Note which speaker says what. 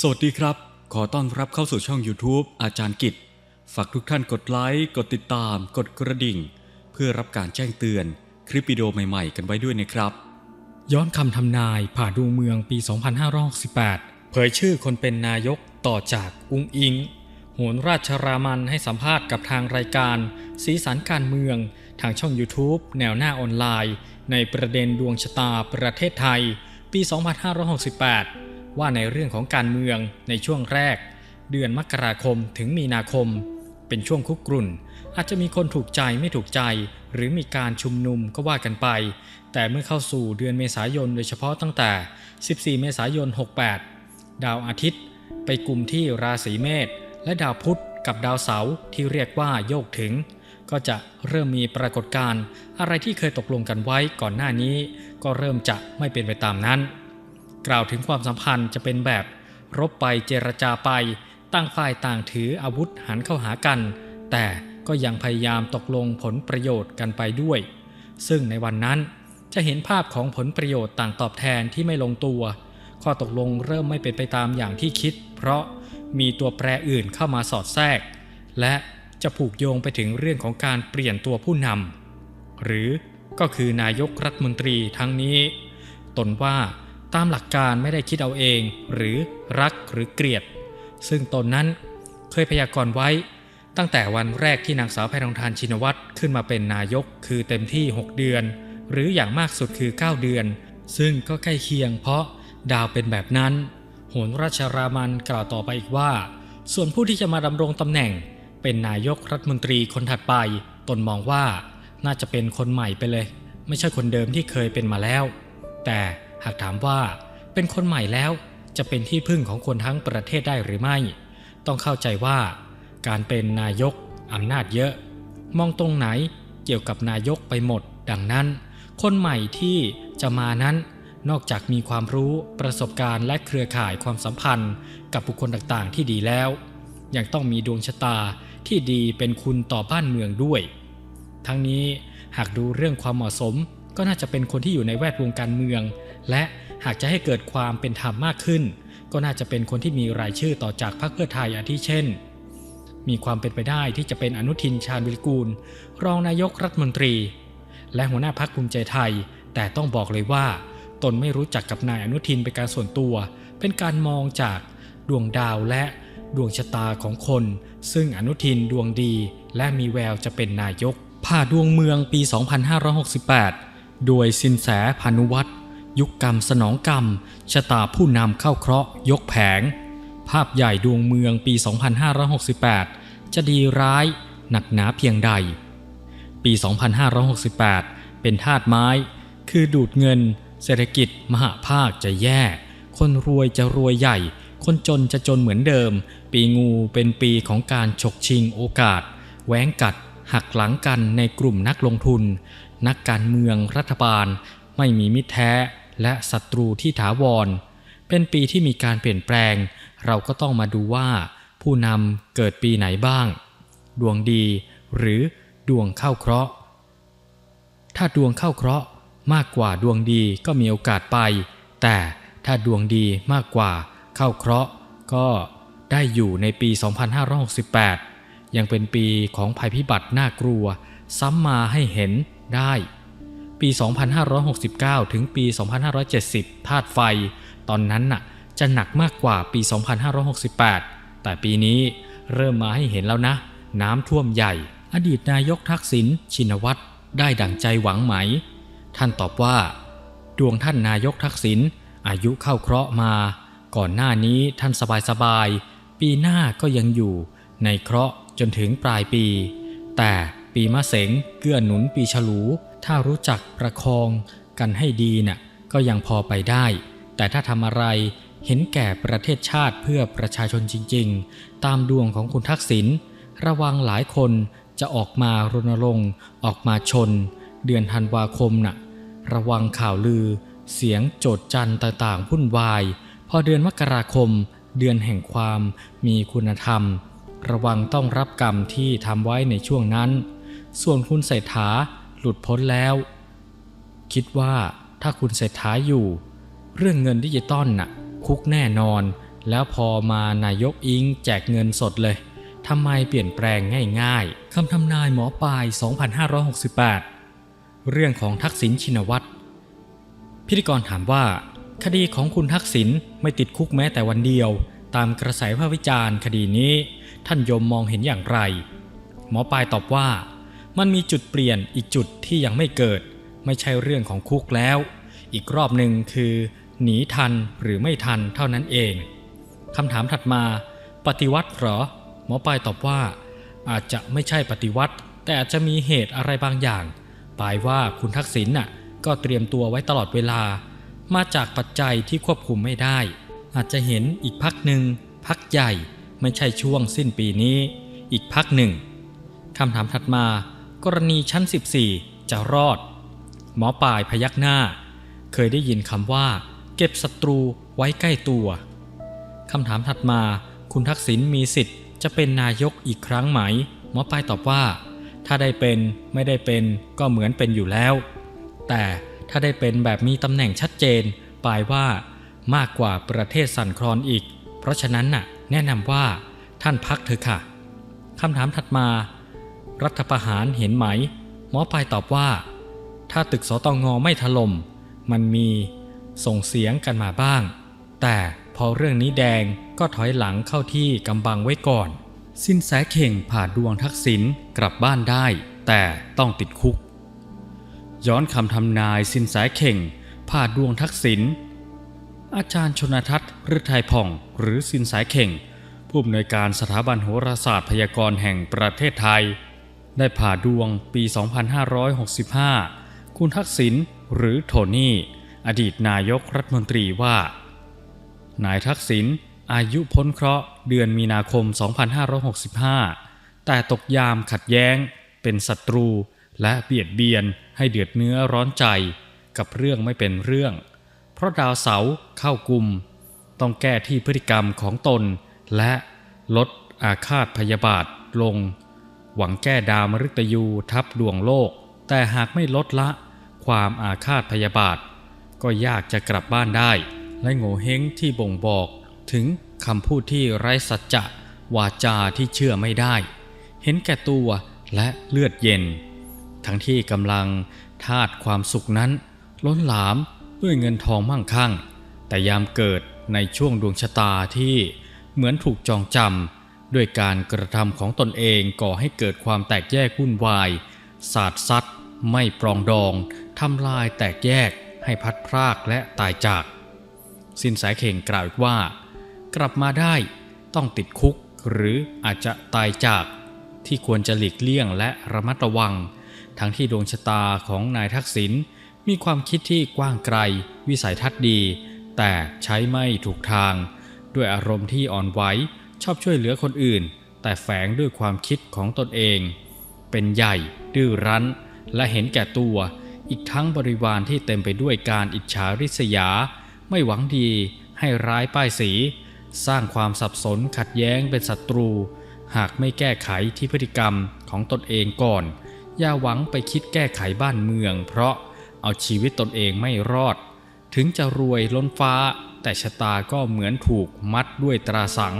Speaker 1: สวัสดีครับ ขอต้อนรับเข้าสู่ช่อง YouTube อาจารย์กิจ ฝากทุกท่านกดไลค์ กดติดตาม กดกระดิ่ง เพื่อรับการแจ้งเตือน คลิปวิดีโอใหม่ๆ กันไว้ด้วยนะครับ ย้อนคำทำนายผ่าดวงเมืองปี 2568 เผยชื่อคนเป็นนายกต่อจากอุ้งอิงโหนราชรามันให้สัมภาษณ์กับทางรายการ สีสันการเมือง ทางช่อง YouTube แนวหน้าออนไลน์ ในประเด็นดวงชะตาประเทศไทย ปี 2568 ว่าในเรื่องของการเมืองในช่วงแรก เดือนมกราคมถึงมีนาคม เป็นช่วงคุกรุ่น อาจจะมีคนถูกใจไม่ถูกใจ หรือมีการชุมนุมก็ว่ากันไป แต่เมื่อเข้าสู่เดือนเมษายนโดยเฉพาะตั้งแต่ 14 เมษายน 68 ดาวอาทิตย์ ไปกลุ่มที่ราศีเมษและดาวพุธกับดาวเสาร์ที่เรียกว่าโยกถึง ก็จะเริ่มมีปรากฏการณ์อะไรที่เคยตกลงกันไว้ก่อนหน้านี้ ก็เริ่มจะไม่เป็นไปตามนั้น กล่าวถึงความสัมพันธ์จะเป็นแบบ รบไปเจรจาไปต่างฝ่ายต่างถืออาวุธหันเข้าหากัน แต่ก็ยังพยายามตกลงผลประโยชน์กันไปด้วย ซึ่งในวันนั้นจะเห็นภาพของผลประโยชน์ต่างตอบแทนที่ไม่ลงตัว ข้อตกลงเริ่มไม่เป็นไปตามอย่างที่คิด เพราะมีตัวแปรอื่นเข้ามาสอดแทรก และจะผูกโยงไปถึงเรื่องของการเปลี่ยนตัวผู้นำหรือก็คือนายกรัฐมนตรีทั้งนี้ ตนว่า ตามหลักการไม่ได้คิดเอาเอง หรือรักหรือเกลียด ซึ่งตนนั้นเคยพยากรณ์ไว้ ตั้งแต่วันแรกที่นางสาวแพทองทานชินวัตรขึ้นมาเป็นนายกคือเต็มที่ 6 เดือน หรืออย่างมากสุดคือ 9 เดือน ซึ่งก็ใกล้เคียงเพราะดาวเป็นแบบนั้นโหนราชรามันกล่าวต่อไปอีกว่า ส่วนผู้ที่จะมาดำรงตำแหน่ง เป็นนายกรัฐมนตรีคนถัดไป ตนมองว่าน่าจะเป็นคนใหม่ไปเลย ไม่ใช่คนเดิมที่เคยเป็นมาแล้ว แต่ หากถามว่าเป็นคนใหม่แล้วจะเป็นที่พึ่งของคนทั้งประเทศได้หรือไม่ ต้องเข้าใจว่า การเป็นนายกอำนาจเยอะ มองตรงไหนเกี่ยวกับนายกไปหมด ดังนั้น คนใหม่ที่จะมานั้น นอกจากมีความรู้ประสบการณ์และเครือข่ายความสัมพันธ์ กับบุคคลต่างๆ ที่ดีแล้ว ยังต้องมีดวงชะตาที่ดีเป็นคุณต่อบ้านเมืองด้วย ทั้งนี้หากดูเรื่องความเหมาะสมก็น่าจะเป็นคนที่อยู่ในแวดวงการเมือง และหากจะให้เกิดความเป็นธรรมมากขึ้น ก็น่าจะเป็นคนที่มีรายชื่อต่อจากพรรคเพื่อไทยอาทิเช่น มีความเป็นไปได้ที่จะเป็นอนุทินชาญวิรกูล รองนายกรัฐมนตรี และหัวหน้าพรรคภูมิใจไทย แต่ต้องบอกเลยว่า ตนไม่รู้จักกับนายอนุทินเป็นการส่วนตัว เป็นการมองจากดวงดาวและดวงชะตาของคน ซึ่งอนุทินดวงดี และมีแววจะเป็นนายก ผ่าดวงเมืองปี 2568 โดยสินแสพานุวัตร ยุคกรรมสนองกรรม ชะตาผู้นำเข้าเคราะห์ ยกแผง ภาพใหญ่ดวงเมืองปี 2568 จะดีร้ายหนักหนาเพียงใด ปี 2568 เป็นธาตุไม้ คือดูดเงิน เศรษฐกิจ มหาภาคจะแย่ คนรวยจะรวยใหญ่ คนจนจะจนเหมือนเดิม ปีงูเป็นปีของการฉกชิงโอกาส แหวงกัด หักหลังกันในกลุ่มนักลงทุน นักการเมืองรัฐบาล ไม่มีมิตรแท้ และศัตรูที่ถาวร เป็นปีที่มีการเปลี่ยนแปลง เราก็ต้องมาดูว่า ผู้นำเกิดปีไหนบ้าง ดวงดี หรือดวงเข้าเคราะห์ ถ้าดวงเข้าเคราะห์มากกว่าดวงดีก็มีโอกาสไป แต่ถ้าดวงดีมากกว่าเข้าเคราะห์ ก็ได้อยู่ในปี 2568 ยังเป็นปีของภัยพิบัติน่ากลัว ซ้ำมาให้เห็นได้ ปี 2569 ถึงปี 2570 ธาตุไฟ ตอนนั้นน่ะจะหนักมากกว่าปี 2568 แต่ปีนี้เริ่มมาให้เห็นแล้วนะ น้ำท่วมใหญ่ อดีตนายกทักษิณชินวัตรได้ดั่งใจหวังไหม ท่านตอบว่า ดวงท่านนายกทักษิณอายุเข้าเคราะห์มา ก่อนหน้านี้ท่านสบายๆปีหน้าก็ยังอยู่ในเคราะห์จนถึงปลายปี แต่ปีมะเสงเกื้อหนุนปีฉลู ถ้ารู้จักประคองกันให้ดีน่ะก็ยังพอไปได้ แต่ถ้าทำอะไรเห็นแก่ประเทศชาติเพื่อประชาชนจริง ๆ ตามดวงของคุณทักษิณระวังหลายคนจะออกมารณรงค์ออกมาชน เดือนธันวาคมน่ะระวังข่าวลือ เสียงโจดจันต่างๆวุ่นวาย พอเดือนมกราคม เดือนแห่งความมีคุณธรรม ระวังต้องรับกรรมที่ทำไว้ในช่วงนั้น ส่วนคุณเศรษฐา หลุดพ้นแล้ว คิดว่าถ้าคุณเศรษฐาอยู่ เรื่องเงินดิจิตอลน่ะ คุกแน่นอน
Speaker 2: แล้วพอมานายกอิงแจกเงินสดเลยทำไมเปลี่ยนแปลงง่ายๆคำทำนายหมอปลาย 2568 เรื่องของทักษิณชินวัตรพิธีกรถามว่า คดีของคุณทักษิณไม่ติดคุกแม้แต่วันเดียว ตามกระแสพวิจารณ์คดีนี้ ท่านยมมองเห็นอย่างไร หมอปลายตอบว่า มันมีจุดเปลี่ยนอีกจุดที่ยังไม่เกิด ไม่ใช่เรื่องของคุกแล้ว อีกรอบหนึ่งคือ หนีทันหรือไม่ทันเท่านั้นเองคำถามถัดมา ปฏิวัติหรอ หมอปลายตอบว่า อาจจะไม่ใช่ปฏิวัติ แต่อาจจะมีเหตุอะไรบางอย่างปลายว่าคุณทักษิณน่ะก็เตรียมตัวไว้ตลอดเวลา มาจากปัจจัยที่ควบคุมไม่ได้ อาจจะเห็นอีกพักหนึ่งพักใหญ่ไม่ใช่ช่วงสิ้นปีนี้ อีกพักหนึ่งคำถามถัดมา กรณีชั้น 14 จะรอด หมอปลายพยักหน้า เคยได้ยินคำว่า เก็บศัตรูไว้ใกล้ตัวคำถามถัดมาคุณทักษิณมีสิทธิ์จะเป็นนายกอีกครั้งไหม หมอปลายตอบว่า ถ้าได้เป็นไม่ได้เป็นก็เหมือนเป็นอยู่แล้ว แต่ถ้าได้เป็นแบบมีตำแหน่งชัดเจนปลายว่ามากกว่าประเทศสั่นคลอนอีก เพราะฉะนั้นน่ะ แนะนำว่าท่านพักเถอะค่ะคำถามถัดมา รัฐประหารเห็นไหม หมอปลายตอบว่า ถ้าตึกสตงไม่ถล่มมันมีส่งเสียงกันมาบ้าง แต่พอเรื่องนี้แดงก็ถอยหลังเข้าที่กำบังไว้ก่อน สินแสเข่งผ่าดวงทักษิณกลับบ้านได้ แต่ต้องติดคุก ย้อนคำทำนายสินแสเข่งผ่าดวงทักษิณอาจารย์ชนทัศน์ฤทัยผ่อง หรือสินแสเข่ง ผู้อำนวยการสถาบันโหราศาสตร์พยากรณ์แห่งประเทศไทย ได้ผ่าดวงปี 2565 คุณทักษิณหรือโทนี่ อดีตนายกรัฐมนตรีว่า นายทักษิณอายุพ้นเคราะห์เดือนมีนาคม 2565 แต่ตกยามขัดแย้ง เป็นศัตรูและเบียดเบียนให้เดือดเนื้อร้อนใจ กับเรื่องไม่เป็นเรื่อง เพราะดาวเสาเข้ากลุ่มต้องแก้ที่พฤติกรรมของตน และลดอาฆาตพยาบาทลง หวังแก้ดาวมฤตยูทับดวงโลก แต่หากไม่ลดละ ความอาฆาตพยาบาท ก็ยากจะกลับบ้านได้ และโง่เฮงที่บ่งบอกถึงคำพูดที่ไร้สัจจะ วาจาที่เชื่อไม่ได้ เห็นแก่ตัวและเลือดเย็น ทั้งที่กำลังทาดความสุขนั้น ล้นหลามด้วยเงินทองมั่งคั่ง แต่ยามเกิดในช่วงดวงชะตาที่เหมือนถูกจองจำ ด้วยการกระทำของตนเองก่อให้เกิดความแตกแยกวุ่นวาย สาดซัดไม่ปรองดองทำลายแตกแยกให้พัดพรากและตายจาก สินแสเข่งกล่าวอีกว่า กลับมาได้ต้องติดคุกหรืออาจจะตายจาก ที่ควรจะหลีกเลี่ยงและระมัดระวัง ทั้งที่ดวงชะตาของนายทักษิณมีความคิดที่กว้างไกล วิสัยทัศน์ดี แต่ใช้ไม่ถูกทาง ด้วยอารมณ์ที่อ่อนไหว ชอบช่วยเหลือคนอื่น แต่แฝงด้วยความคิดของตนเอง เป็นใหญ่ ดื้อรั้น และเห็นแก่ตัว อีกทั้งบริวารที่เต็มไปด้วยการอิจฉาริษยา ไม่หวังดี ให้ร้ายป้ายสี สร้างความสับสนขัดแย้งเป็นศัตรู หากไม่แก้ไขที่พฤติกรรมของตนเองก่อน อย่าหวังไปคิดแก้ไขบ้านเมือง เพราะเอาชีวิตตนเองไม่รอด ถึงจะรวยล้นฟ้าแต่ชะตาก็เหมือนถูกมัดด้วยตราสัง